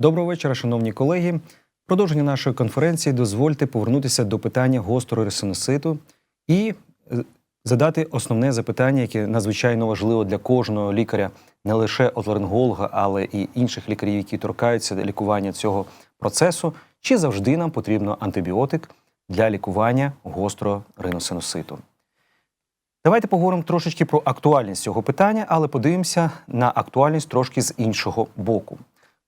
Доброго вечора, шановні колеги. Продовження нашої конференції дозвольте повернутися до питання гострого ресиноситу і е, задати основне запитання, яке надзвичайно важливо для кожного лікаря, не лише отоларинголога, але і інших лікарів, які торкаються лікування цього процесу. Чи завжди нам потрібно антибіотик для лікування гострого риносиноситу? Давайте поговоримо трошечки про актуальність цього питання, але подивимося на актуальність трошки з іншого боку.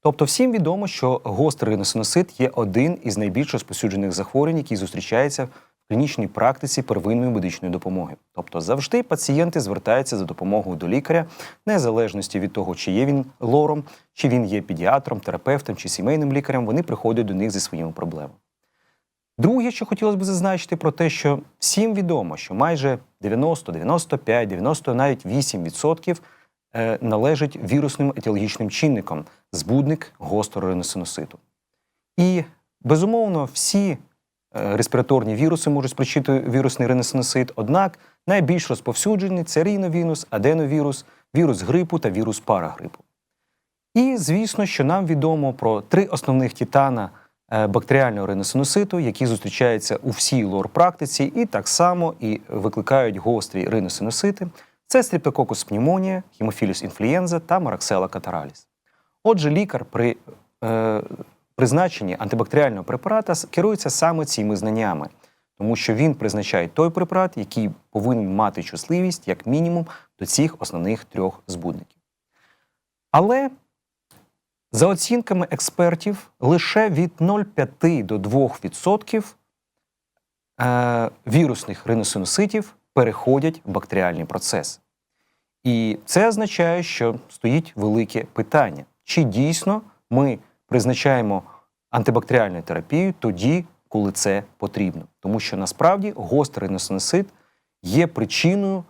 Тобто, всім відомо, що гострий риносиносит є один із найбільш розповсюджених захворювань, які зустрічаються в клінічній практиці первинної медичної допомоги. Тобто, завжди пацієнти звертаються за допомогою до лікаря, незалежності від того, чи є він лором, чи він є педіатром, терапевтом чи сімейним лікарем, вони приходять до них зі своїми проблемами. Друге, що хотілося б зазначити, про те, що всім відомо, що майже 90, 95, 90, навіть 8% е, належить вірусним етіологічним чинникам збудник гострого риносиноситу. І безумовно, всі е, респіраторні віруси можуть спричинити вірусний риносиносит, однак найбільш розповсюджений це ріновірус, аденовірус, вірус грипу та вірус парагрипу. І звісно, що нам відомо про три основних титана е, бактеріального риносиноситу, які зустрічаються у всій лор-практиці, і так само і викликають гострі риносиносити. Це стрептококус пневмонія, хемофіліс інфлюенза та мараксела катараліс. Отже, лікар при е, призначенні антибактеріального препарата керується саме цими знаннями, тому що він призначає той препарат, який повинен мати чутливість як мінімум до цих основних трьох збудників. Але за оцінками експертів, лише від 0,5 до 2% е, вірусних риносиноситів переходять в бактеріальний процес. І це означає, що стоїть велике питання: чи дійсно ми призначаємо антибактеріальну терапію тоді, коли це потрібно? Тому що насправді гострий риносиносит є причиною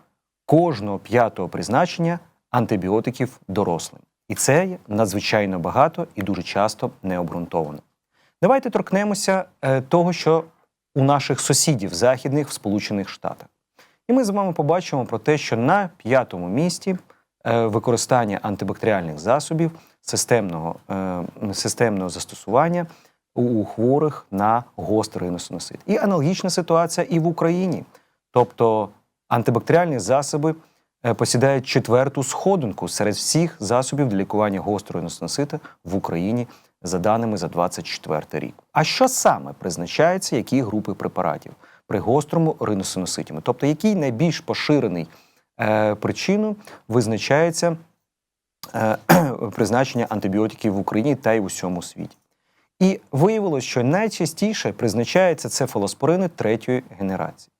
кожного п'ятого призначення антибіотиків дорослим. І це надзвичайно багато і дуже часто необґрунтовано. Давайте торкнемося е, того, що у наших сусідів західних в Сполучених Штатах. І ми з вами побачимо про те, що на п'ятому місці е, використання антибактеріальних засобів системного, е, системного застосування у хворих на гострий риносиносит. І аналогічна ситуація і в Україні. Тобто антибактеріальні засоби е, посідають четверту сходинку серед всіх засобів для лікування гострого риносиносита в Україні за даними за 24 рік. А що саме призначається, які групи препаратів при гострому риносиноситі? Тобто, який найбільш поширений е, причиною визначається призначення антибіотиків в Україні та й в усьому світі. І виявилось, що найчастіше призначається цефалоспорини третьої генерації.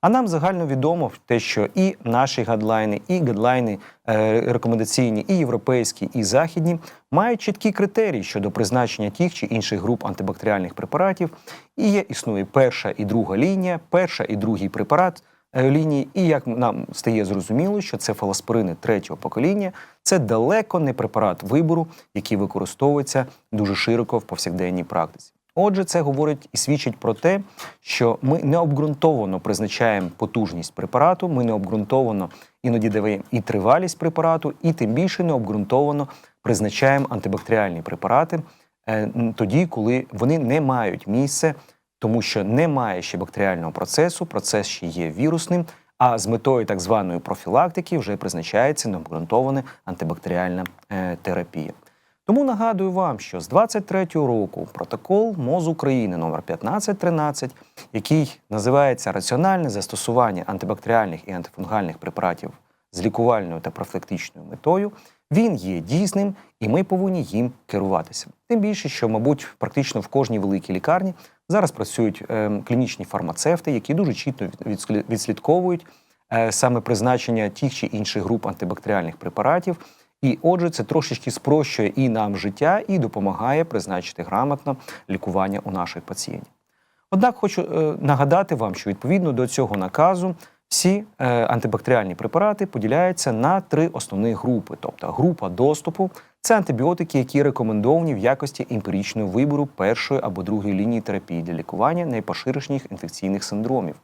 А нам загально відомо те, що і наші гадлайни, і гадлайни е, рекомендаційні, і європейські, і західні мають чіткі критерії щодо призначення тих чи інших груп антибактеріальних препаратів. І є існує перша і друга лінія, перша і другий препарат е, лінії. І як нам стає зрозуміло, що це фаласпорини третього покоління, це далеко не препарат вибору, який використовується дуже широко в повсякденній практиці. Отже, це говорить і свідчить про те, що ми необґрунтовано призначаємо потужність препарату, ми необґрунтовано іноді даємо і тривалість препарату, і тим більше необґрунтовано призначаємо антибактеріальні препарати е, тоді, коли вони не мають місця, тому що немає ще бактеріального процесу, процес ще є вірусним. А з метою так званої профілактики вже призначається необґрунтована антибактеріальна е, терапія. Тому нагадую вам, що з 23-го року протокол МОЗ України номер 1513, який називається Раціональне застосування антибактеріальних і антифунгальних препаратів з лікувальною та профілактичною метою, він є дійсним, і ми повинні їм керуватися. Тим більше, що, мабуть, практично в кожній великій лікарні зараз працюють е, клінічні фармацевти, які дуже чітко від- відслідковують е, саме призначення тих чи інших груп антибактеріальних препаратів. І отже, це трошечки спрощує і нам життя, і допомагає призначити грамотно лікування у наших пацієнтів. Однак хочу е, нагадати вам, що відповідно до цього наказу всі антибактеріальні препарати поділяються на три основні групи. Тобто група доступу це антибіотики, які рекомендовані в якості емпіричного вибору першої або другої лінії терапії для лікування найпоширеніших інфекційних синдромів.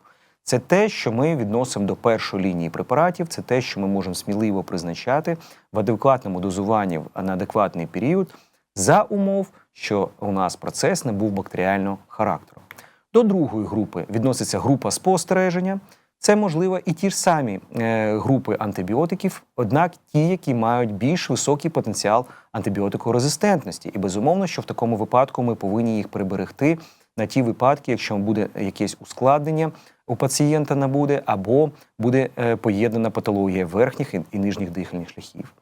Це те, що ми відносимо до першої лінії препаратів, це те, що ми можемо сміливо призначати в адекватному дозуванні на адекватний період за умов, що у нас процес не був бактеріального характеру. До другої групи відноситься група спостереження. Це можливо і ті ж самі е, групи антибіотиків, однак ті, які мають більш високий потенціал антибіотикорезистентності. І безумовно, що в такому випадку ми повинні їх приберегти на ті випадки, якщо буде якесь ускладнення у пацієнта набуде, або буде е, поєднана патологія верхніх і, і нижніх дихальних шляхів.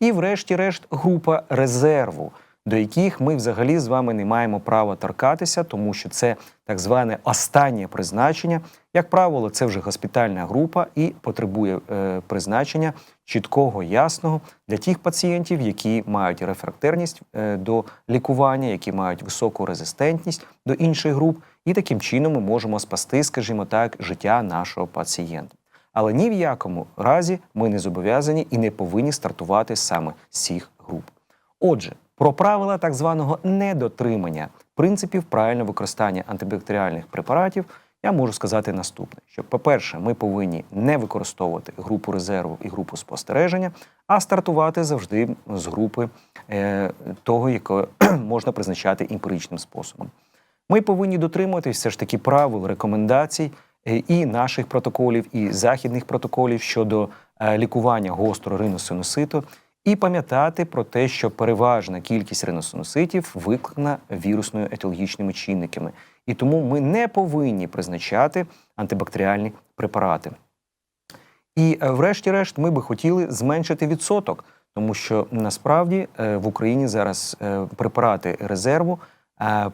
І, врешті-решт, група резерву, до яких ми взагалі з вами не маємо права торкатися, тому що це так зване останнє призначення. Як правило, це вже госпітальна група і потребує е, призначення чіткого, ясного для тих пацієнтів, які мають рефрактерність е, до лікування, які мають високу резистентність до інших груп, і таким чином ми можемо спасти, скажімо так, життя нашого пацієнта. Але ні в якому разі ми не зобов'язані і не повинні стартувати саме з цих груп. Отже, про правила так званого недотримання принципів правильного використання антибактеріальних препаратів я можу сказати наступне: що, по-перше, ми повинні не використовувати групу резерву і групу спостереження, а стартувати завжди з групи е, того, яке можна призначати емпіричним способом. Ми повинні дотримуватись все ж таки правил, рекомендацій е, і наших протоколів, і західних протоколів щодо е, лікування гострого риносинуситу, і пам'ятати про те, що переважна кількість риносинуситів викликана вірусною етіологічними чинниками, і тому ми не повинні призначати антибактеріальні препарати. І, е, врешті-решт, ми би хотіли зменшити відсоток, тому що насправді е, в Україні зараз е, препарати резерву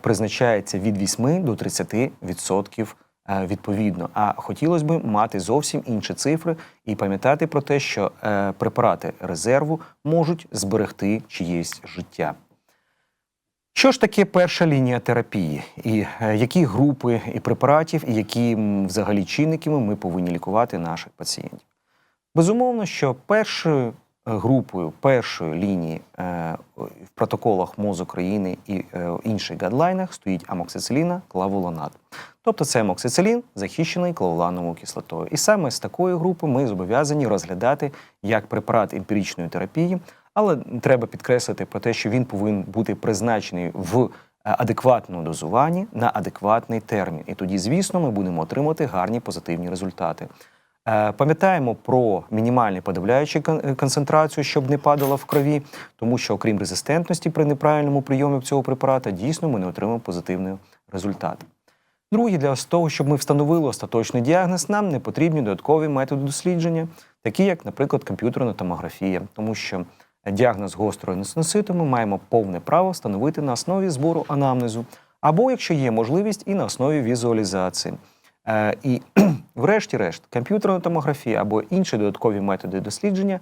призначаються від 8 до 30% е, відповідно. А хотілося б мати зовсім інші цифри і пам'ятати про те, що е, препарати резерву можуть зберегти чиєсь життя. Що ж таке перша лінія терапії, і е, які групи і препаратів, і які взагалі чинниками ми повинні лікувати наших пацієнтів? Безумовно, що першою е, групою першої лінії е, в протоколах МОЗ України і е, інших гадлайнах стоїть амоксициліна, клавулонат. Тобто це амоксицилін, захищений клавулановою кислотою. І саме з такої групи ми зобов'язані розглядати як препарат емпіричної терапії, але треба підкреслити про те, що він повинен бути призначений в е, адекватному дозуванні на адекватний термін. І тоді, звісно, ми будемо отримати гарні позитивні результати. Е, Пам'ятаємо про мінімальну подавляючу е, концентрацію, щоб не падало в крові, тому що, окрім резистентності при неправильному прийомі цього препарата, дійсно ми не отримаємо позитивний результат. Друге, для того, щоб ми встановили остаточний діагноз, нам не потрібні додаткові методи дослідження, такі як, наприклад, комп'ютерна томографія, тому що діагноз гострої несеноситу ми маємо повне право встановити на основі збору анамнезу, або, якщо є можливість, і на основі візуалізації. Е, І, врешті-решт, комп'ютерна томографія або інші додаткові методи дослідження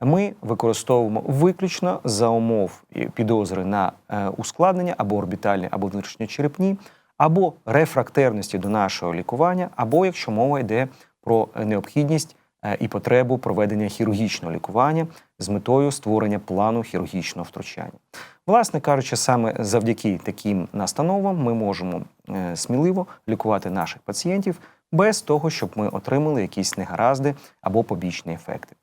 ми використовуємо виключно за умов підозри на е, ускладнення або орбітальні, або внутрішньочерепні, або рефрактерності до нашого лікування, або якщо мова йде про необхідність е, і потребу проведення хірургічного лікування з метою створення плану хірургічного втручання. Власне кажучи, саме завдяки таким настановам ми можемо е, сміливо лікувати наших пацієнтів без того, щоб ми отримали якісь негаразди або побічні ефекти.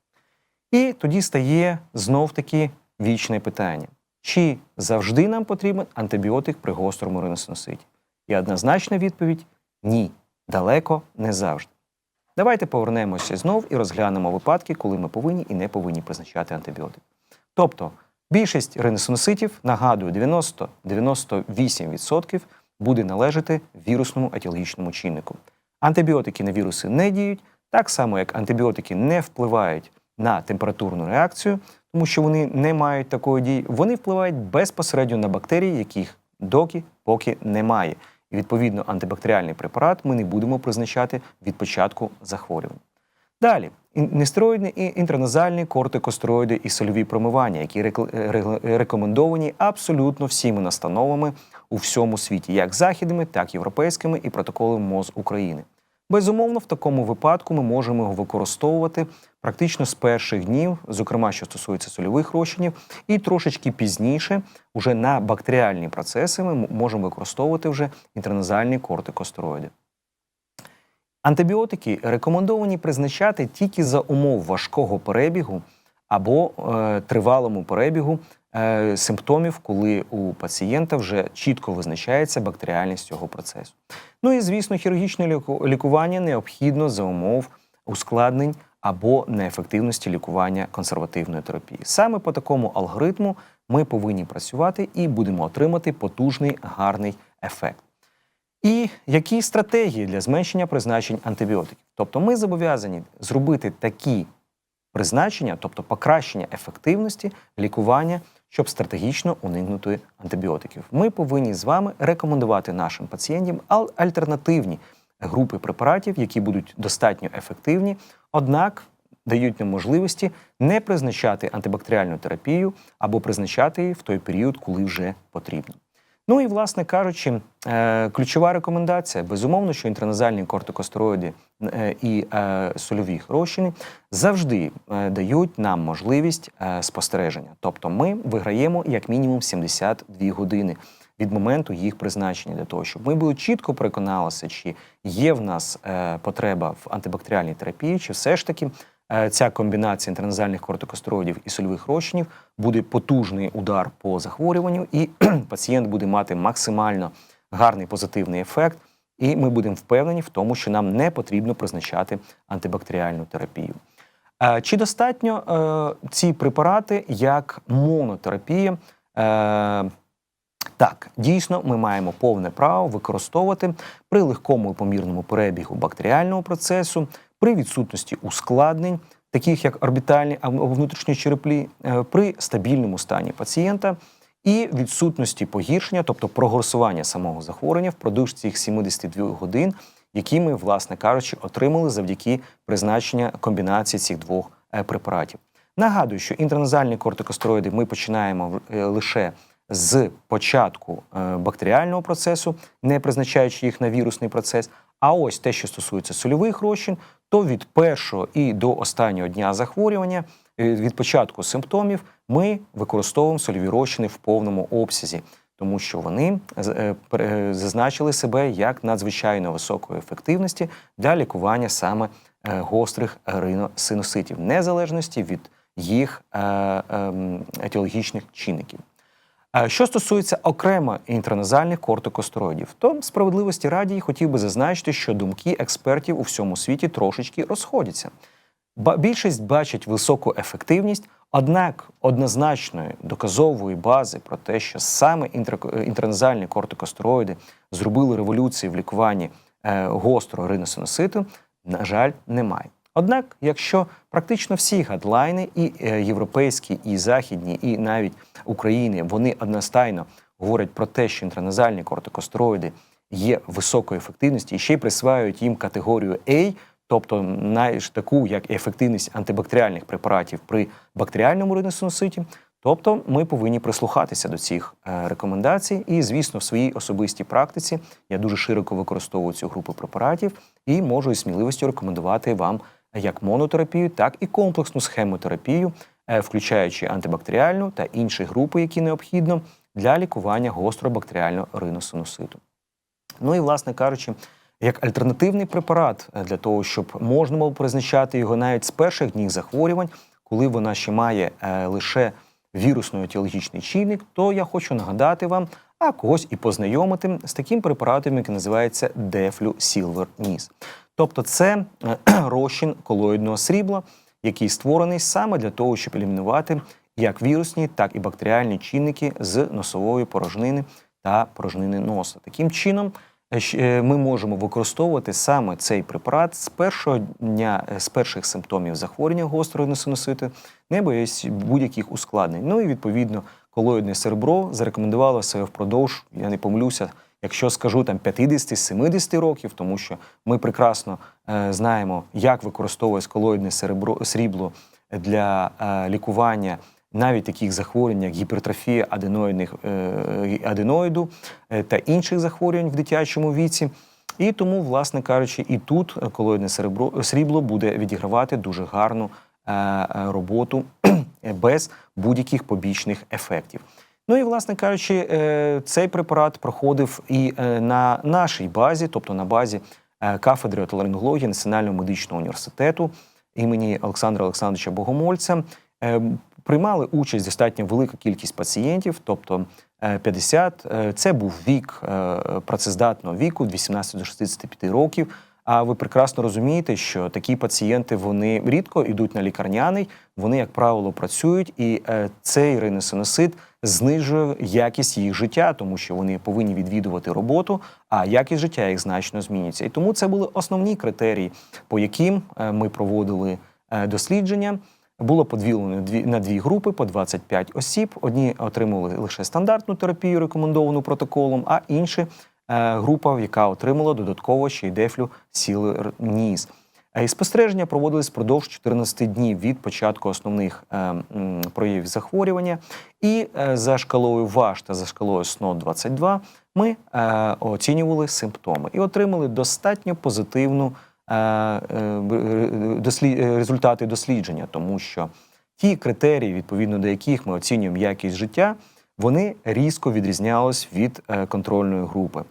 І тоді стає знов таки вічне питання: чи завжди нам потрібен антибіотик при гострому риносинуситі? І однозначна відповідь ні, далеко не завжди. Давайте повернемося знов і розглянемо випадки, коли ми повинні і не повинні призначати антибіотик. Тобто, більшість риносинуситів, нагадую, 90-98% буде належати вірусному етіологічному чиннику. Антибіотики на віруси не діють, так само як антибіотики не впливають на температурну реакцію, тому що вони не мають такої дії. Вони впливають безпосередньо на бактерії, яких доки поки немає. І відповідно антибактеріальний препарат ми не будемо призначати від початку захворювання. Далі нестероїдні і інтраназальні кортикостероїди і сольові промивання, які рекл- е, рекомендовані абсолютно всіми настановами у всьому світі, як західними, так і європейськими і протоколом МОЗ України. Безумовно, в такому випадку ми можемо його використовувати практично з перших днів, зокрема, що стосується сольових розчинів, і трошечки пізніше, уже на бактеріальні процеси, ми можемо використовувати вже інтраназальні кортикостероїди. Антибіотики рекомендовані призначати тільки за умов важкого перебігу або е, тривалому перебігу симптомів, коли у пацієнта вже чітко визначається бактеріальність цього процесу. Ну і звісно, хірургічне лікування необхідно за умов ускладнень або неефективності лікування консервативної терапії. Саме по такому алгоритму ми повинні працювати і будемо отримати потужний гарний ефект. І які стратегії для зменшення призначень антибіотиків? Тобто ми зобов'язані зробити такі призначення, тобто покращення ефективності лікування, щоб стратегічно уникнути антибіотиків. Ми повинні з вами рекомендувати нашим пацієнтам ал- альтернативні групи препаратів, які будуть достатньо ефективні, однак дають нам можливості не призначати антибактеріальну терапію або призначати її в той період, коли вже потрібно. Ну і, власне кажучи, е, ключова рекомендація безумовно, що інтраназальні кортикостероїди е, і е, сольові розчини завжди дають нам можливість спостереження. Тобто ми виграємо як мінімум 72 години від моменту їх призначення для того, щоб ми були чітко переконалися, чи є в нас потреба в антибактеріальній терапії, чи все ж таки ця комбінація інтраназальних кортикостероїдів і сольових розчинів буде потужний удар по захворюванню, і пацієнт буде мати максимально гарний позитивний ефект. І ми будемо впевнені в тому, що нам не потрібно призначати антибактеріальну терапію. Е, Чи достатньо е, ці препарати як монотерапія? Е, так, дійсно, ми маємо повне право використовувати при легкому і помірному перебігу бактеріального процесу, при відсутності ускладнень, таких як орбітальні або внутрішні череплі, е, при стабільному стані пацієнта і відсутності погіршення, тобто прогресування самого захворювання впродовж цих 72 годин, які ми, власне кажучи, отримали завдяки призначення комбінації цих двох е, препаратів. Нагадую, що інтраназальні кортикостероїди ми починаємо е, лише з початку бактеріального процесу, не призначаючи їх на вірусний процес. А ось те, що стосується сольових розчин, то від першого і до останнього дня захворювання, е, від початку симптомів, ми використовуємо сольові розчини в повному обсязі, тому що вони е, пере- зазначили себе як надзвичайно високої ефективності для лікування саме е, гострих риносинуситів, незалежності від їх е, ем, етіологічних чинників. Е, Що стосується окремо інтраназальних кортикостероїдів, то справедливості раді хотів би зазначити, що думки експертів у всьому світі трошечки розходяться. Більшість бачить високу ефективність, однак однозначної доказової бази про те, що саме інтра- інтраназальні кортикостероїди зробили революцію в лікуванні е, гострого риносинуситу, на жаль, немає. Однак, якщо практично всі гадлайни, і е, європейські, і західні, і навіть України, вони одностайно говорять про те, що інтраназальні кортикостероїди є високої ефективності і ще й присваюють їм категорію A, тобто знаєш, таку як ефективність антибактеріальних препаратів при бактеріальному риносинуситі, Тобто ми повинні прислухатися до цих е, рекомендацій, і, звісно, в своїй особистій практиці я дуже широко використовую цю групу препаратів і можу із сміливістю рекомендувати вам як монотерапію, так і комплексну схемотерапію, е, включаючи антибактеріальну та інші групи, які необхідно для лікування гостробактеріального риносинуситу. Ну і, власне кажучи, як альтернативний препарат е, для того, щоб можна було призначати його навіть з перших днів захворювань, коли вона ще має е, лише вірусний етіологічний чинник, то я хочу нагадати вам, а когось і познайомити з таким препаратом, який називається Deflu Silver Nis. Тобто це е, розчин колоїдного срібла, який створений саме для того, щоб елімінувати як вірусні, так і бактеріальні чинники з носової порожнини та порожнини носа. Таким чином, е, е, ми можемо використовувати саме цей препарат з першого дня, з перших симптомів захворювання гострої носинусити, не боясь будь-яких ускладнень. Ну і відповідно колоїдне серебро зарекомендувало себе впродовж, я не помилюся, якщо скажу там 50-70 років, тому що ми прекрасно е, знаємо, як використовується колоїдне серебро срібло для е, лікування навіть таких захворювань, як гіпертрофія аденоїдних е, аденоїду е, та інших захворювань в дитячому віці. І тому, власне кажучи, і тут е, колоїдне серебро срібло буде відігравати дуже гарну е, е, роботу без будь-яких побічних ефектів. Ну і, власне кажучи, е, цей препарат проходив і е, на нашій базі, тобто на базі е, кафедри отоларингології Національного медичного університету імені Олександра Олександровича Богомольця. Приймали участь достатньо велика кількість пацієнтів, тобто е, 50. Е, Це був вік працездатного віку від 18 до 65 років. А ви прекрасно розумієте, що такі пацієнти вони рідко йдуть на лікарняний, вони, як правило, працюють, і е, цей риносиносит знижує якість їх життя, тому що вони повинні відвідувати роботу, а якість життя їх значно змінюється. І тому це були основні критерії, по яким е, ми проводили е, дослідження. Було поділено дві- на дві групи по 25 осіб. Одні отримували лише стандартну терапію, рекомендовану протоколом, а інші група, яка отримала додатково ще й дефлю сіли ніс. Е, І спостереження проводились впродовж 14 днів від початку основних е, проявів захворювання. І е, за шкалою ВАШ та за шкалою СНО 22 ми е, оцінювали симптоми і отримали достатньо позитивну е, е, е, результати дослідження, тому що ті критерії, відповідно до яких ми оцінюємо якість життя, вони різко відрізнялись від е, контрольної групи.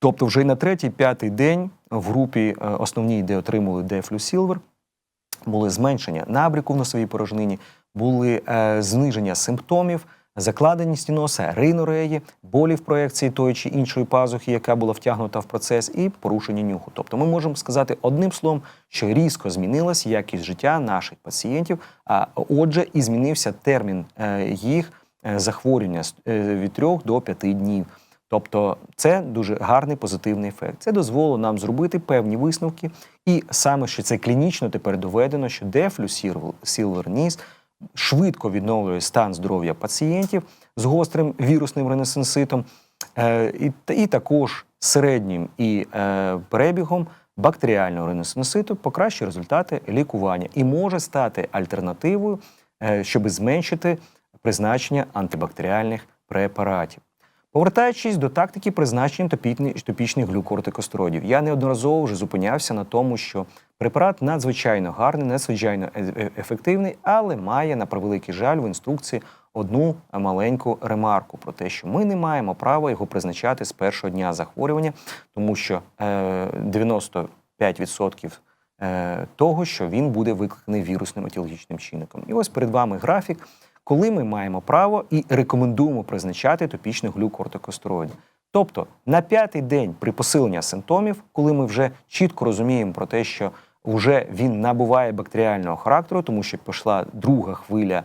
Тобто, вже на третій, п'ятий день в групі е, основній, де отримали Дефлю Сілвер, були зменшення набріку в носовій порожнині, були е, зниження симптомів, закладеність носа, ринореї, болі в проекції тої чи іншої пазухи, яка була втягнута в процес, і порушення нюху. Тобто, ми можемо сказати одним словом, що різко змінилась якість життя наших пацієнтів. А отже, і змінився термін їх захворювання з- е, від 3 до 5 днів. Тобто це дуже гарний позитивний ефект. Це дозволило нам зробити певні висновки, і саме що це клінічно тепер доведено, що дефлю сілвер ніс швидко відновлює стан здоров'я пацієнтів з гострим вірусним ренесенситом, е, і, також середнім і е, перебігом бактеріального ренесенситу покращує результати лікування і може стати альтернативою, е, щоб зменшити призначення антибактеріальних препаратів. Повертаючись до тактики призначення топічних глюкортикостероїдів, я неодноразово вже зупинявся на тому, що препарат надзвичайно гарний, надзвичайно е- е- ефективний, але має на превеликий жаль в інструкції одну маленьку ремарку про те, що ми не маємо права його призначати з першого дня захворювання, тому що е, 95% е, того, що він буде викликаний вірусним етіологічним чинником. І ось перед вами графік, коли ми маємо право і рекомендуємо призначати топічний глюкортикостероїд. Тобто на п'ятий день при посиленні симптомів, коли ми вже чітко розуміємо про те, що вже він набуває бактеріального характеру, тому що пішла друга хвиля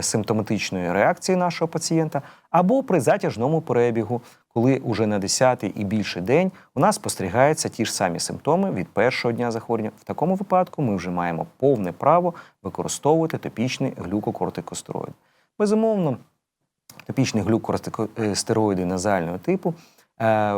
симптоматичної реакції нашого пацієнта, або при затяжному перебігу, коли уже на 10-й і більший день у нас спостерігаються ті ж самі симптоми від першого дня захворювання. В такому випадку ми вже маємо повне право використовувати топічний глюкокортикостероїд. Безумовно, топічні глюкоростероїди назального типу, е,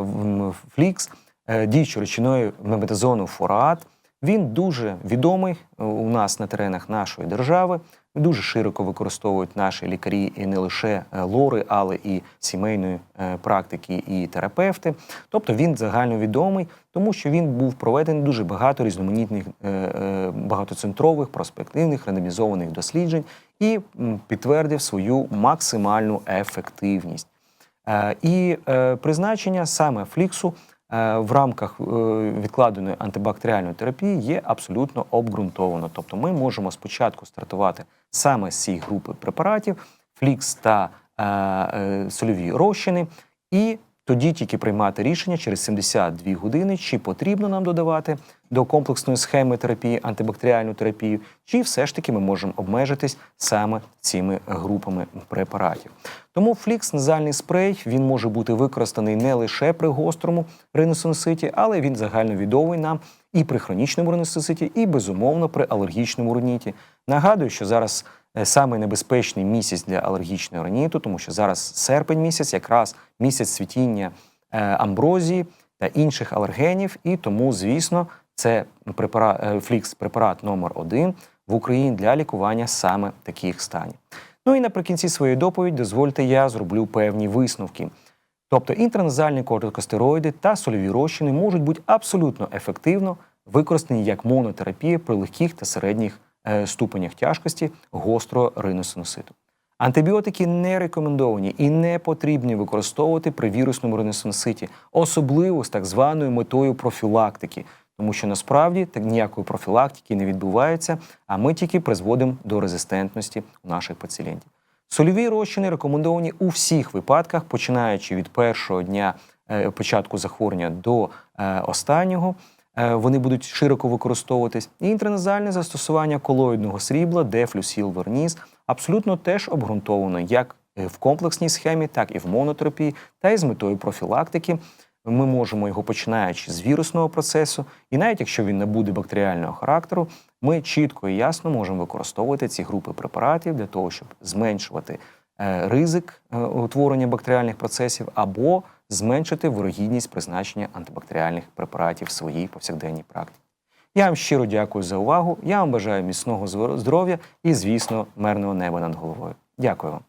флікс, е, діючою речиною мебетазону фурат. Він дуже відомий е, у нас на теренах нашої держави. Дуже широко використовують наші лікарі і не лише е, лори, але і сімейної е, практики, і терапевти. Тобто він загальновідомий, тому що він був проведений дуже багато різноманітних багатоцентрових, проспективних, рандомізованих досліджень і підтвердив свою максимальну ефективність. І призначення саме фліксу в рамках е, відкладеної антибактеріальної терапії є абсолютно обґрунтовано. Тобто ми можемо спочатку стартувати саме з цієї групи препаратів, флікс та е, е, сольові розчини, і тоді тільки приймати рішення через 72 години, чи потрібно нам додавати до комплексної схеми терапії антибактеріальну терапію, чи все ж таки ми можемо обмежитись саме цими групами препаратів. Тому флікс назальний спрей він може бути використаний не лише при гострому риносинуситі, але він загальновідомий нам і при хронічному риносинуситі, і безумовно при алергічному риніті. Нагадую, що зараз е, саме небезпечний місяць для алергічного риніту, тому що зараз серпень місяць, якраз місяць цвітіння е, амброзії та інших алергенів, і тому, звісно, це препарат е, флікс препарат номер один в Україні для лікування саме таких станів. Ну і наприкінці своєї доповіді дозвольте я зроблю певні висновки. Тобто інтраназальні кортикостероїди та сольові розчини можуть бути абсолютно ефективно використані як монотерапія при легких та середніх ступенях тяжкості гострого риносинуситу. Антибіотики не рекомендовані і не потрібні використовувати при вірусному риносинуситі, особливо з так званою метою профілактики, тому що насправді так ніякої профілактики не відбувається, а ми тільки призводимо до резистентності у наших пацієнтів. Сольові розчини рекомендовані у всіх випадках, починаючи від першого дня е, початку захворювання до е, останнього. Е, Вони будуть широко використовуватись. І інтраназальне застосування колоїдного срібла, дефлюсіл верніс абсолютно теж обґрунтовано як е, в комплексній схемі, так і в монотерапії, та й з метою профілактики. Ми можемо його починаючи з вірусного процесу, і навіть якщо він не буде бактеріального характеру, ми чітко і ясно можемо використовувати ці групи препаратів для того, щоб зменшувати е, ризик утворення бактеріальних процесів або зменшити вирогідність призначення антибактеріальних препаратів в своїй повсякденній практиці. Я вам щиро дякую за увагу. Я вам бажаю міцного здоров'я і, звісно, мирного неба над головою. Дякую вам.